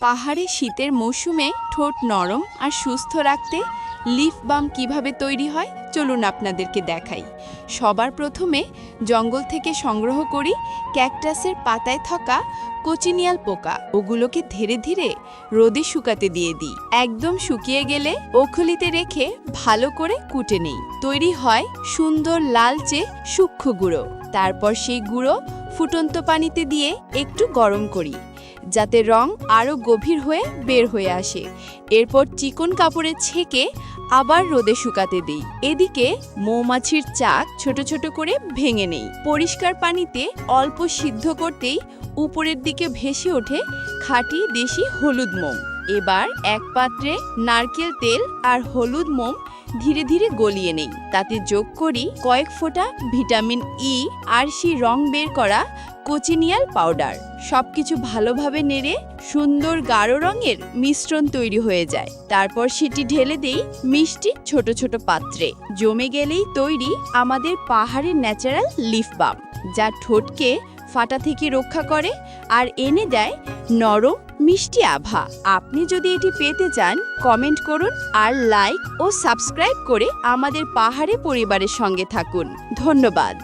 পাহাড়ে শীতের মৌসুমে ঠোঁট নরম আর সুস্থ রাখতে লিফ বাম কীভাবে তৈরি হয়, চলুন আপনাদেরকে দেখাই। সবার প্রথমে জঙ্গল থেকে সংগ্রহ করি ক্যাকটাসের পাতায় থাকা কোচিনিয়াল পোকা। ওগুলোকে ধীরে ধীরে রোদে শুকাতে দিয়ে দিই। একদম শুকিয়ে গেলে ওখলিতে রেখে ভালো করে কুটে নেই। তৈরি হয় সুন্দর লালচে সূক্ষ্ম গুঁড়ো। তারপর সেই গুঁড়ো ফুটন্ত পানিতে দিয়ে একটু গরম করি। যাতে রং আরও গভীর হয়ে বের হয়ে আসে। এরপর চিকন কাপড়ে ছেঁকে আবার রোদে শুকাতে দিই। এদিকে মৌমাছির চাক ছোট ছোট করে ভেঙে নেই। পরিষ্কার পানিতে অল্প সিদ্ধ করতেই উপরের দিকে ভেসে ওঠে খাঁটি দেশি হলুদ মোম। এবার এক পাত্রে নারকেল তেল আর হলুদ মোম ধীরে ধীরে গলিয়ে নেই। তাতে যোগ করি কয়েক ফোঁটা ভিটামিন ই আর সি রং বের করা কোচিনিয়াল পাউডার। সবকিছু ভালোভাবে নেড়ে সুন্দর গাঢ় রঙের মিশ্রণ তৈরি হয়ে যায়। তারপর সেটি ঢেলে দেই মিষ্টি ছোট ছোট পাত্রে। জমে গেলেই তৈরি আমাদের পাহাড়ের ন্যাচারাল লিফ বাম, যা ঠোঁটকে ফাটা থেকে রক্ষা করে আর এনে দেয় নরম, মিষ্টি আভা। আপনি যদি এটি পেতে চান, কমেন্ট করুন আর লাইক ও সাবস্ক্রাইব করে আমাদের পাহাড়ে পরিবারের সঙ্গে থাকুন। ধন্যবাদ।